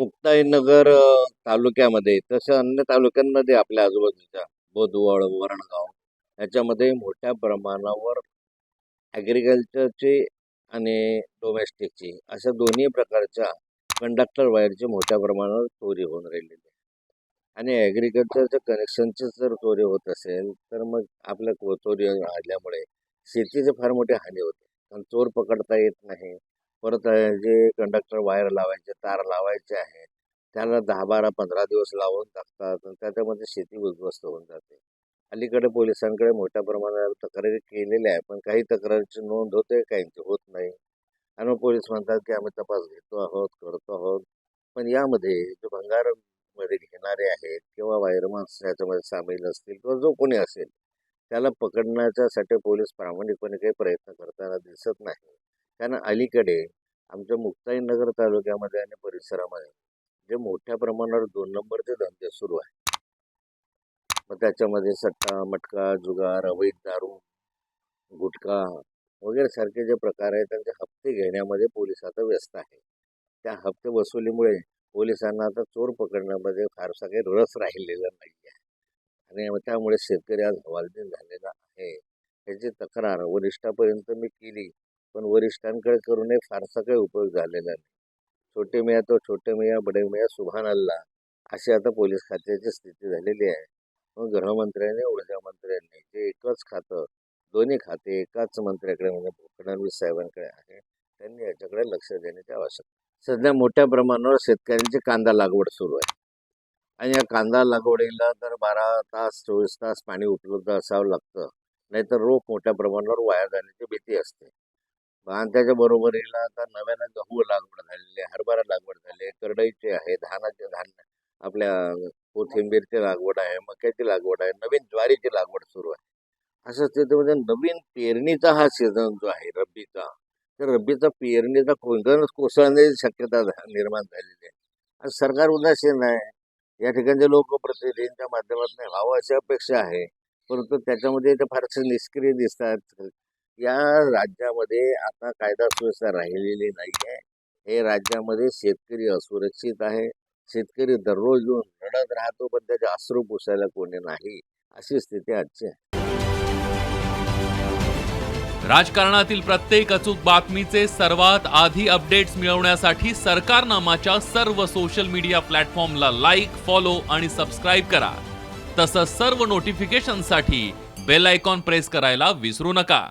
मुक्ताईनगर तालुक्यामध्ये तसं अन्य तालुक्यांमध्ये आपल्या आजूबाजूच्या बोदवड वरणगाव याच्यामध्ये मोठ्या प्रमाणावर ॲग्रिकल्चरची आणि डोमेस्टिकची अशा दोन्ही प्रकारच्या कंडक्टर वायरची मोठ्या प्रमाणावर चोरी होऊन राहिलेली आहे आणि ॲग्रिकल्चरच्या कनेक्शनची जर चोरी होत असेल तर मग आपल्या चोरी आल्यामुळे शेतीची फार मोठी हानी होते. पण चोर पकडता येत नाही परत जे कंडक्टर वायर लावायचे तार लावायचे आहेत त्याला दहा बारा पंधरा दिवस लावून टाकतात आणि त्याच्यामध्ये शेती उद्ध्वस्त होऊन जाते. अलीकडे पोलिसांकडे मोठ्या प्रमाणावर तक्रारी केलेल्या आहे पण काही तक्रारीची नोंद होते काहींची होत नाही. आणि पोलीस म्हणतात की आम्ही तपास घेतो आहोत करतो आहोत पण यामध्ये जे भंगारमध्ये घेणारे आहेत किंवा वायर माणसं याच्यामध्ये सामील असतील किंवा जो कोणी असेल त्याला पकडण्याच्यासाठी पोलीस प्रामाणिकपणे काही प्रयत्न करताना दिसत नाही. कारण अलीकडे आमच्या मुक्ताईनगर तालुक्यामध्ये आणि परिसरामध्ये जे मोठ्या प्रमाणावर दोन नंबरचे धंदे सुरू आहे मग त्याच्यामध्ये सट्टा मटका जुगार अवैध दारू गुटखा वगैरे सारखे जे प्रकार आहेत त्यांचे हप्ते घेण्यामध्ये पोलीस आता व्यस्त आहे. त्या हप्ते वसुलीमुळे पोलिसांना आता चोर पकडण्यामध्ये फारसा काही रस राहिलेला नाही आहे आणि मग त्यामुळे शेतकरी आज हवालदिल झालेला आहे. ह्याची तक्रार वरिष्ठापर्यंत मी केली. पण वरिष्ठांकडे करूनही फारसा काही उपयोग झालेला नाही. छोटे मिया तो छोटे मिया बडे मिया सुभान अल्ला अशी आता पोलीस खात्याची स्थिती झालेली आहे. मग गृहमंत्र्यांनी ऊर्जा मंत्र्यांनी जे एकच खातं दोन्ही खाते एकाच मंत्र्याकडे म्हणजे फडणवीस साहेबांकडे आहे त्यांनी याच्याकडे लक्ष देण्याची आवश्यकता सध्या मोठ्या प्रमाणावर शेतकऱ्यांची कांदा लागवड सुरू आहे. आणि या कांदा लागवडीला तर बारा तास चोवीस तास पाणी उपलब्ध असावं लागतं. नाहीतर रोप मोठ्या प्रमाणावर वाया जाण्याची भीती असते. आणि त्याच्या बरोबरीला आता नव्यानं गहू लागवड झालेली आहे हरभरा लागवड झाली आहे करडईची आहे धानाचे धान्य आपल्या कोथिंबीरची लागवड आहे मक्याची लागवड आहे नवीन ज्वारीची लागवड सुरू आहे. असं स्थितीमध्ये नवीन पेरणीचा हा सीझन जो आहे रब्बीचा तर रब्बीचा पेरणीचा कोणत्याच कोसळण्याची शक्यता निर्माण झालेली आहे. आणि सरकार उदासीन आहे. या ठिकाणचे लोकप्रतिनिधींच्या माध्यमातून व्हावं अशी अपेक्षा आहे. परंतु त्याच्यामध्ये ते फारसे निष्क्रिय दिसतात. या राज्यामध्ये आता कायदा सुव्यवस्था राहिलेली नाही आहे हे राज्यामध्ये शेतकरी असुरक्षित आहे. शेतकरी दररोज येऊन रडत राहतो पण त्याचे अश्रू पुसायला कोणी नाही. अशी स्थिती आजची आहे. राजकारणातील प्रत्येक अचूक बातमीचे सर्वात आधी अपडेट्स मिळवण्यासाठी सरकारनामाच्या सर्व सोशल मीडिया प्लॅटफॉर्मला लाईक फॉलो आणि सबस्क्राईब करा. तसंच सर्व नोटिफिकेशनसाठी बेल आयकॉन प्रेस करायला विसरू नका.